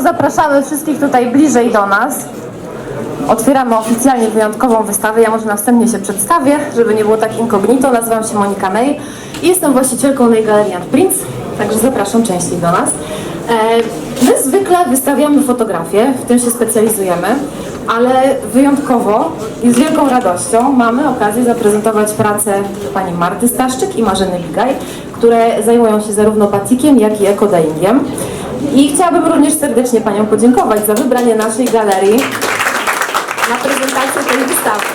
zapraszamy wszystkich tutaj bliżej do nas. Otwieramy oficjalnie wyjątkową wystawę. Ja może następnie się przedstawię, żeby nie było tak incognito. Nazywam się Monika Ney i jestem właścicielką Ney Galerii and Prints, także zapraszam częściej do nas. E, My zwykle wystawiamy fotografie, w tym się specjalizujemy, ale wyjątkowo i z wielką radością mamy okazję zaprezentować pracę pani Marty Staszczyk i Marzeny Bigaj, które zajmują się zarówno batikiem, jak i ekodaingiem. I chciałabym również serdecznie Panią podziękować za wybranie naszej galerii na prezentację tej wystawy.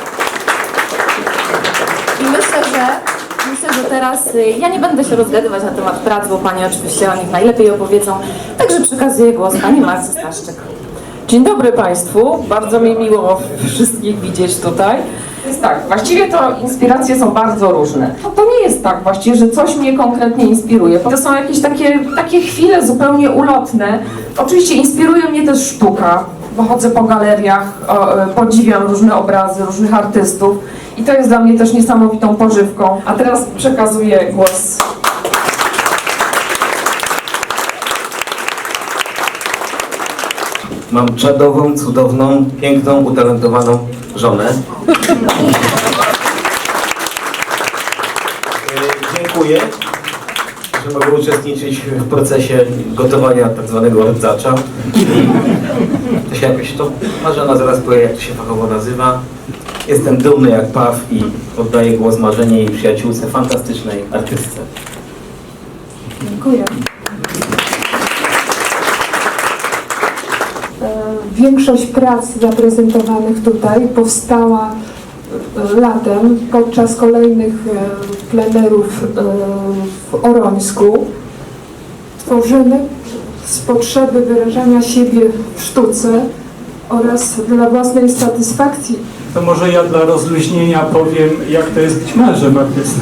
I myślę, że myślę, że teraz y, ja nie będę się rozgadywać na temat prac, bo Panie oczywiście o nich najlepiej opowiedzą. Także przekazuję głos Pani Marcy Staszczyk. Dzień dobry Państwu, bardzo mi miło wszystkich widzieć tutaj. Jest tak, właściwie to inspiracje są bardzo różne. No to nie jest tak właściwie, że coś mnie konkretnie inspiruje. To są jakieś takie, takie chwile zupełnie ulotne. Oczywiście inspiruje mnie też sztuka, bo chodzę po galeriach, e, podziwiam różne obrazy różnych artystów i to jest dla mnie też niesamowitą pożywką. A teraz przekazuję głos Mam czadową, cudowną, piękną, utalentowaną żonę. E, Dziękuję, że mogę uczestniczyć w procesie gotowania tak zwanego rdzacza. To się jakoś to, Marzena zaraz powie jak to się fachowo nazywa. Jestem dumny jak paw i oddaję głos Marzenie i przyjaciółce, fantastycznej artystce. Dziękuję. Większość prac zaprezentowanych tutaj powstała e, latem podczas kolejnych e, plenerów e, w Orońsku. Tworzymy z potrzeby wyrażania siebie w sztuce oraz dla własnej satysfakcji To może ja dla rozluźnienia powiem, jak to jest być mężem artysty.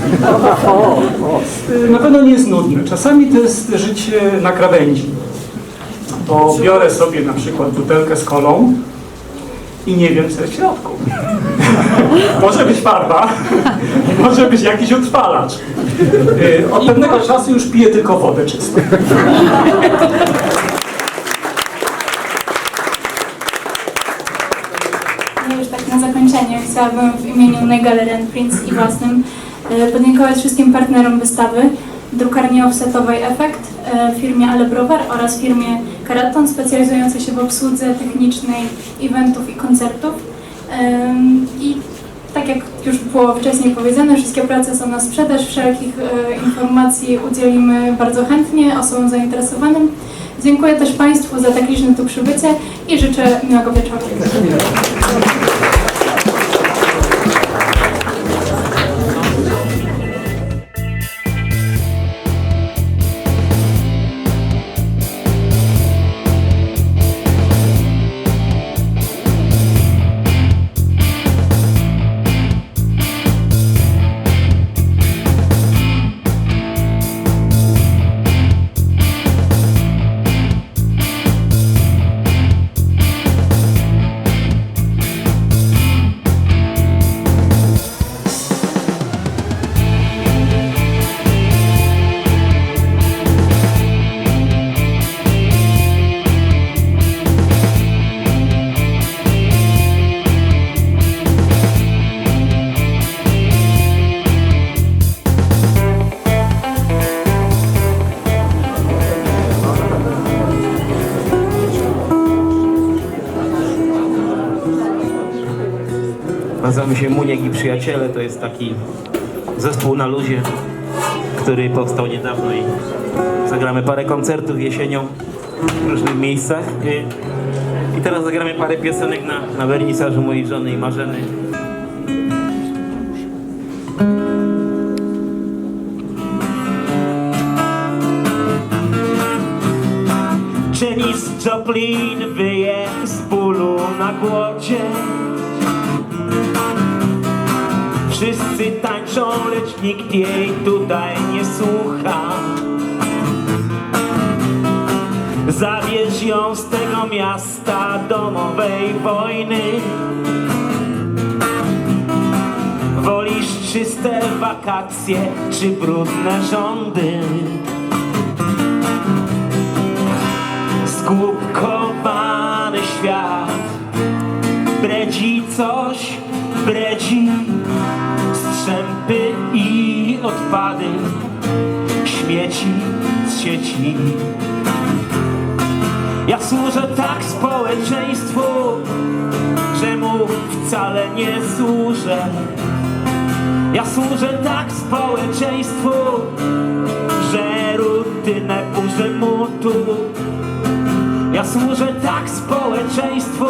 Na pewno nie jest nudne. Czasami to jest życie na krawędzi. Bo biorę sobie na przykład butelkę z kolą i nie wiem, co jest w środku. może być farba, może być jakiś utrwalacz. Y, Od pewnego czasu już piję tylko wodę czystą. No już tak na zakończenie chciałabym w imieniu Negalery and Prince i własnym e, podziękować wszystkim partnerom wystawy, drukarni offsetowej Efekt, e, firmie Ale Browar oraz firmie Karaton specjalizującej się w obsłudze technicznej eventów i koncertów. I tak jak już było wcześniej powiedziane, wszystkie prace są na sprzedaż, wszelkich e, informacji udzielimy bardzo chętnie osobom zainteresowanym. Dziękuję też Państwu za tak liczne tu przybycie i życzę miłego wieczoru. Nazywamy się Muniek i Przyjaciele. To jest taki zespół na luzie, który powstał niedawno i zagramy parę koncertów jesienią w różnych miejscach. I, teraz zagramy parę piosenek na, na wernisażu mojej żony i Marzeny. Janis Joplin wyje z bólu na głodzie Wszyscy tańczą, lecz nikt jej tutaj nie słucha. Zabierz ją z tego miasta domowej wojny. Wolisz czyste wakacje czy brudne rządy? Zgłupkowa świat Bredzi coś, bredzi odpady Śmieci z sieci. Ja służę tak społeczeństwu Że mu wcale nie służę. Ja służę tak społeczeństwu Że rutynę burzę mu tu. Ja służę tak społeczeństwu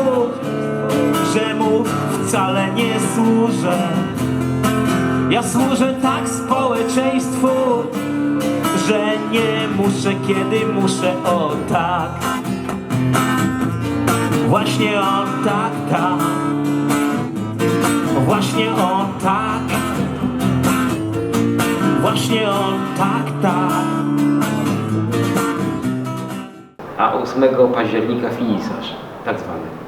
Że mu wcale nie służę Ja służę tak społeczeństwu Że nie muszę kiedy muszę o tak. Właśnie on tak, tak. Właśnie on tak. Właśnie on tak, tak. A 8 października finisarz, tak zwany.